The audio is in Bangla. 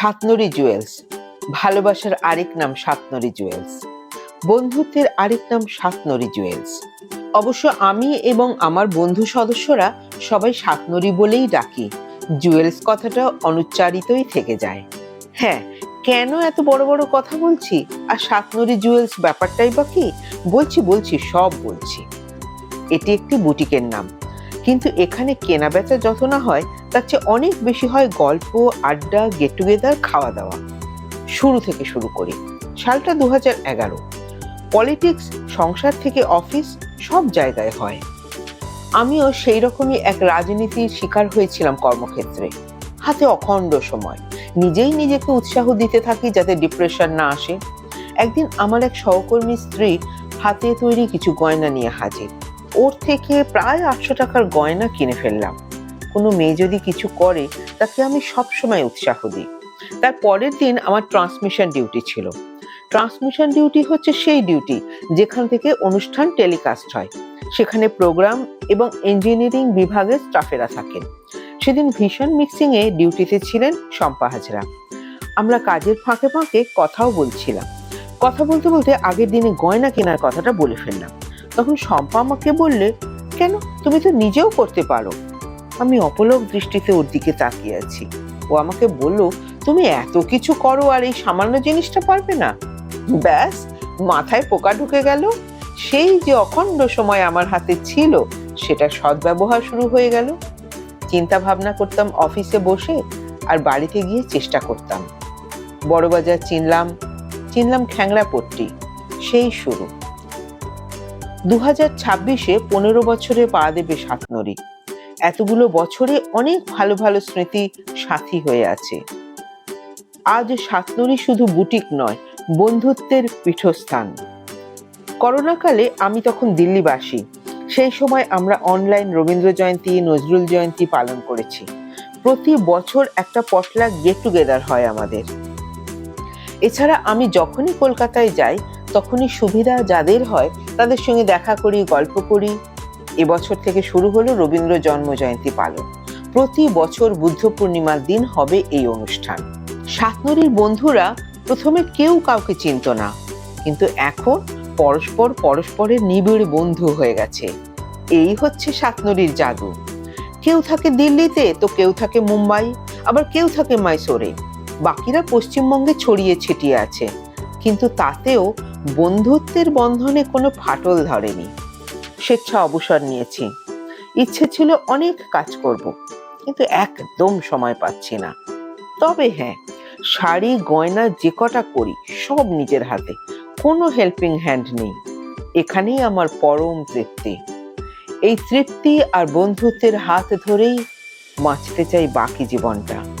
সাতনরি জুয়েলস। ভালোবাসার আরেক নাম সাতনরি জুয়েলস। বন্ধুত্বের আরেক নাম সাতনরি জুয়েলস। অবশ্য আমি এবং আমার বন্ধু সদস্যরা সবাই সাতনরি বলেই ডাকি। জুয়েলস কথাটা অনুচ্চারিতই থেকে যায়। হ্যাঁ কেন এত বড় বড় কথা বলছি? আর সাতনরি জুয়েলস ব্যাপারটাই বা কি? বলছি বলছি, সব বলছি। এটি একটি বুটিকের নাম। কিন্তু এখানে কেনা বেচা যত না হয়, তার চেয়ে অনেক বেশি হয় গল্প, আড্ডা গেট টুগেদার খাওয়া দাওয়া শুরু থেকে শুরু করি। সালটা দু হাজার এগারো। পলিটিক্স, সংসার থেকে অফিস, সব জায়গায় হয়। আমিও সেই রকমই এক রাজনীতির শিকার হয়েছিলাম কর্মক্ষেত্রে। হাতে অখণ্ড সময়। নিজেই নিজেকে উৎসাহ দিতে থাকি যাতে ডিপ্রেশন না আসে। একদিন আমার এক সহকর্মী স্ত্রী হাতে তৈরি কিছু গয়না নিয়ে হাজির। ওর থেকে প্রায় আটশো টাকার গয়না কিনে ফেললাম। কোনো মেয়ে যদি কিছু করে, তাকে আমি সবসময় উৎসাহ দিই। তার পরের দিন আমার ট্রান্সমিশন ডিউটি ছিল। ট্রান্সমিশন ডিউটি হচ্ছে সেই ডিউটি যেখান থেকে অনুষ্ঠান টেলিকাস্ট হয়। সেখানে প্রোগ্রাম এবং ইঞ্জিনিয়ারিং বিভাগের স্টাফেরা থাকেন। সেদিন ভীষণ মিক্সিংয়ে ডিউটিতে ছিলেন শম্পা হাজরা। আমরা কাজের ফাঁকে ফাঁকে কথাও বলছিলাম। কথা বলতে বলতে আগের দিনে গয়না কেনার কথাটা বলে ফেললাম। তখন শম্পা আমাকে বললে, কেন? তুমি তো নিজেও করতে পারো। আমি অপলক দৃষ্টিতে ওর দিকে তাকিয়ে আছি। ও আমাকে বলল, তুমি এত কিছু করো আর এই সামান্য জিনিসটা পারবে না? ব্যাস, মাথায় পোকা ঢুকে গেল। সেই যে অখণ্ড সময় আমার হাতে ছিল, সেটা সদ্ব্যবহার শুরু হয়ে গেল। চিন্তা ভাবনা করতাম অফিসে বসে আর বাড়িতে গিয়ে চেষ্টা করতাম। বড়বাজার চিনলাম চিনলাম খ্যাংরাপট্টি সেই শুরু। দু হাজার ছাব্বিশে পনেরো বছরে পা দেবে সাতনরি। এতগুলো বছরে অনেক ভালো ভালো স্মৃতি সাথী হয়ে আছে। আজ সাতনরি শুধু বুটিক নয়, বন্ধুত্বের পীঠস্থান। করোনাকালে আমি তখন দিল্লিবাসী। সেই সময় আমরা অনলাইন রবীন্দ্র জয়ন্তী, নজরুল জয়ন্তী পালন করেছি। প্রতি বছর একটা পটলা গেট টুগেদার হয় আমাদের। এছাড়া আমি যখনই কলকাতায় যাই তখনই সুবিধা যাদের হয় তাদের সঙ্গে দেখা করি, গল্প করি। এবছর থেকে শুরু হলো রবীন্দ্র জন্ম জয়ন্তী পালন। প্রতি বছর বুদ্ধ পূর্ণিমার দিন হবে এই অনুষ্ঠান। সাতনরীর বন্ধুরা প্রথমে কেউ কাউকে চিনত না, কিন্তু এখন পরস্পর পরস্পরের নিবিড় বন্ধু হয়ে গেছে। এই হচ্ছে সাতনরীর জাদু। কেউ থাকে দিল্লিতে, তো কেউ থাকে মুম্বাই, আবার কেউ থাকে মাইসোরে। বাকিরা পশ্চিমবঙ্গে ছড়িয়ে ছিটিয়ে আছে। কিন্তু তাতেও বন্ধুত্বের বন্ধনে কোনো ফাটল ধরেনি। স্বেচ্ছা অবসর নিয়েছি। ইচ্ছে ছিল অনেক কাজ করব, কিন্তু একদম সময় পাচ্ছি না। তবে হ্যাঁ শাড়ি, গয়না যে কটা করি, সব নিজের হাতে। কোনো হেল্পিং হ্যান্ড নেই। এখানেই আমার পরম তৃপ্তি। এই তৃপ্তি আর বন্ধুত্বের হাত ধরেই বাঁচতে চাই বাকি জীবনটা।